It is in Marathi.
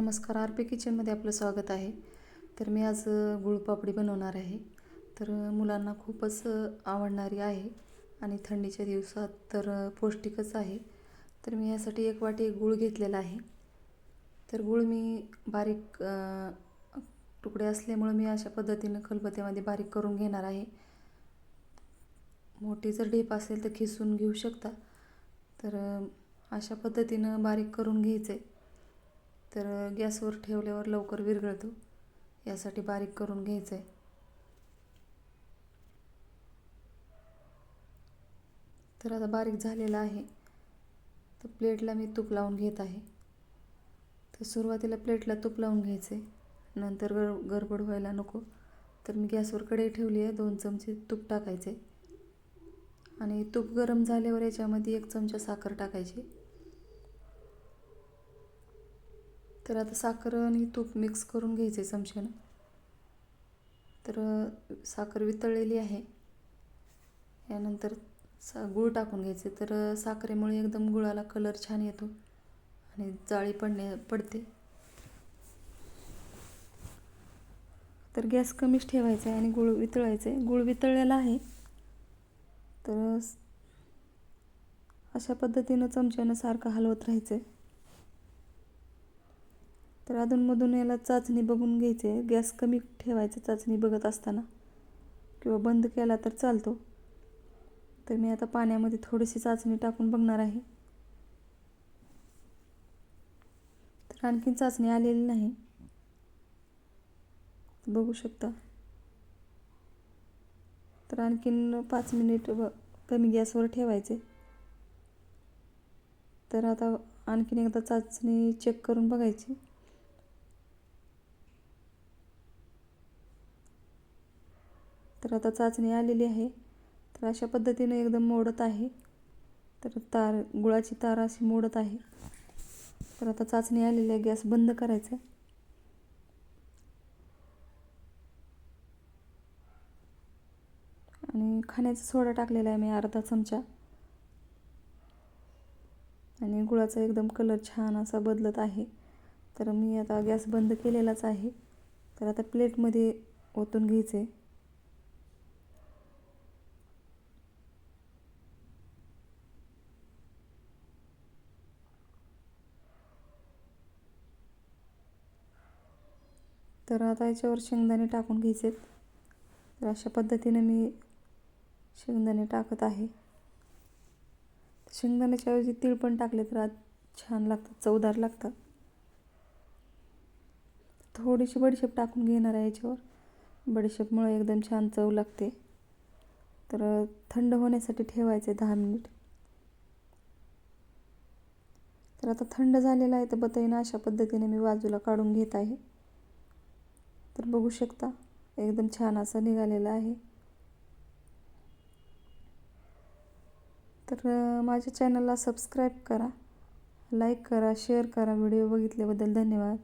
नमस्कार आर पी किचनमध्ये आपलं स्वागत आहे. तर मी आज गुळपापडी बनवणार आहे. तर मुलांना खूपच आवडणारी आहे आणि थंडीच्या दिवसात तर पौष्टिकच आहे. तर मी यासाठी एक वाटी गूळ घेतलेला आहे. तर गूळ मी बारीक तुकडे असल्यामुळं मी अशा पद्धतीनं खलबत्त्यामध्ये बारीक करून घेणार आहे. मोठी जर ढेप असेल तर खिसून घेऊ शकता. तर अशा पद्धतीनं बारीक करून घ्यायचं आहे तर गॅसवर ठेवल्यावर लवकर विरघळतो. यासाठी बारीक करून घ्यायचं आहे तर आता बारीक झालेला आहे. तर प्लेटला मी तूप लावून घेत आहे. तर सुरुवातीला प्लेटला तूप लावून घ्यायचं आहे नंतर गर गडबड व्हायला नको. तर मी गॅसवर कढई ठेवली आहे. दोन चमचे तूप टाकायचे आणि तूप गरम झाल्यावर याच्यामध्ये एक चमचा साखर टाकायची. तर आता साखर आणि तूप मिक्स करून घ्यायचे चमच्यानं. तर साखर वितळलेली आहे. यानंतर सा गूळ टाकून घ्यायचे. तर साखरेमुळे एकदम गुळाला कलर छान येतो आणि जाळी पडणे पडते. तर गॅस कमीच ठेवायचा आहे आणि गुळ वितळायचं आहे गुळ वितळलेला आहे. तर अशा पद्धतीनं चमच्यानं सारखं हलवत राहायचं आहे तर अधूनमधून याला चाचणी बघून घ्यायची. आहे गॅस कमी ठेवायचा चाचणी बघत असताना. किंवा बंद केला तर चालतो. तर मी आता पाण्यामध्ये थोडीशी चाचणी टाकून बघणार आहे. तर आणखीन चाचणी आलेली नाही. बघू शकता. तर आणखीन पाच मिनिट व कमी गॅसवर ठेवायचे. तर आता आणखीन एकदा चाचणी चेक करून बघायची. तर आता चाचणी आलेली आहे. तर अशा पद्धतीने एकदम मोडत आहे. तर तार गुळाची तार अशी मोडत आहे. तर आता चाचणी आलेली आहे. गॅस बंद करायचा आहे. आणि खाण्याचा सोडा टाकलेला आहे मी अर्धा चमचा. आणि गुळाचा एकदम कलर छान असा बदलत आहे. तर मी आता गॅस बंद केलेलाच आहे. तर आता प्लेटमध्ये ओतून घ्यायचे तर आता याच्यावर शेंगदाणे टाकून घ्यायचे तर अशा पद्धतीने मी शेंगदाणे टाकत आहे. शेंगदाण्याच्या ऐवजी तीळ पण टाकले तर आज छान लागतात चवदार लागतात. थोडीशी बडीशेप टाकून घेणार आहे याच्यावर. बडीशेपमुळे एकदम छान चव लागते. तर थंड होण्यासाठी ठेवायचे दहा मिनिट. तर आता थंड झालेला आहे तर बताईनं अशा पद्धतीने मी बाजूला काढून घेत आहे. तर बघू शकता. एकदम छान असा निघालेला आहे. तर माझ्या चॅनलला सबस्क्राईब करा. लाईक करा शेअर करा. व्हिडिओ बघितल्याबद्दल धन्यवाद.